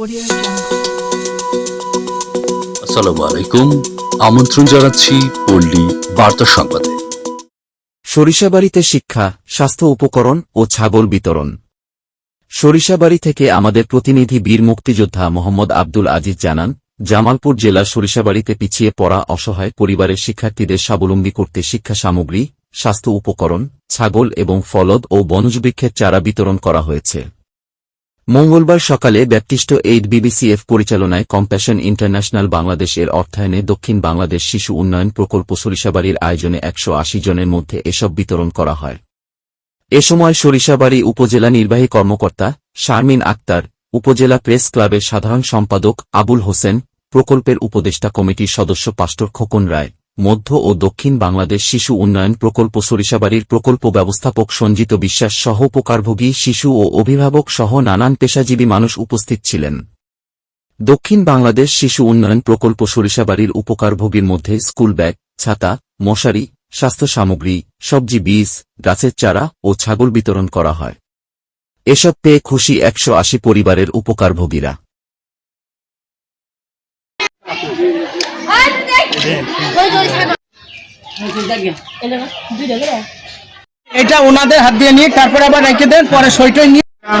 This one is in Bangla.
Audio আসসালামু আলাইকুম আমন্ত্রণ জানাচ্ছি পল্লী বার্তা সংবাদে। সরিষাবাড়িতে শিক্ষা স্বাস্থ্য উপকরণ ও ছাগল বিতরণ। সরিষাবাড়ি থেকে আমাদের প্রতিনিধি বীর মুক্তিযোদ্ধা মোহাম্মদ আব্দুল আজিজ জানান জামালপুর জেলার সরিষাবাড়িতে পিছিয়ে পড়া অসহায় পরিবারের শিক্ষার্থীদের স্বাবলম্বী করতে শিক্ষা সামগ্রী স্বাস্থ্য উপকরণ ছাগল এবং ফলদ ও বনজবৃক্ষের চারা বিতরণ করা হয়েছে। মঙ্গলবার সকালে ব্যাপটিস্ট এইড বিবিসিএফ পরিচালনায় কম্প্যাশন ইন্টারন্যাশনাল বাংলাদেশ এর অর্থায়নে দক্ষিণ বাংলাদেশ শিশু উন্নয়ন প্রকল্প সরিষাবাড়ির আয়োজনে একশো আশি জনের মধ্যে এসব বিতরণ করা হয়। এ সময় সরিষাবাড়ি উপজেলা নির্বাহী কর্মকর্তা শারমিন আক্তার, উপজেলা প্রেস ক্লাবের সাধারণ সম্পাদক আবুল হোসেন, প্রকল্পের উপদেষ্টা কমিটির সদস্য পাস্টর খোকন রায়। মধ্য ও দক্ষিণ বাংলাদেশ শিশু উন্নয়ন প্রকল্প সরিষাবাড়ির প্রকল্প ব্যবস্থাপক সঞ্জিত বিশ্বাস সহ উপকারভোগী, শিশু ও অভিভাবক সহ নানান পেশাজীবী মানুষ উপস্থিত ছিলেন। দক্ষিণ বাংলাদেশ শিশু উন্নয়ন প্রকল্প সরিষাবাড়ির উপকারভোগীর মধ্যে স্কুল ব্যাগ, ছাতা, মশারি, স্বাস্থ্য সামগ্রী, সবজি, বীজ, গাছের চারা ও ছাগল বিতরণ করা হয়। এসব পেয়ে খুশি একশো আশি পরিবারের উপকারভোগীরা। এটা ওনাদের হাত দিয়ে নিয়ে তারপরে আবার রেখে দেন পরে সইটই নিয়ে হ্যাঁ।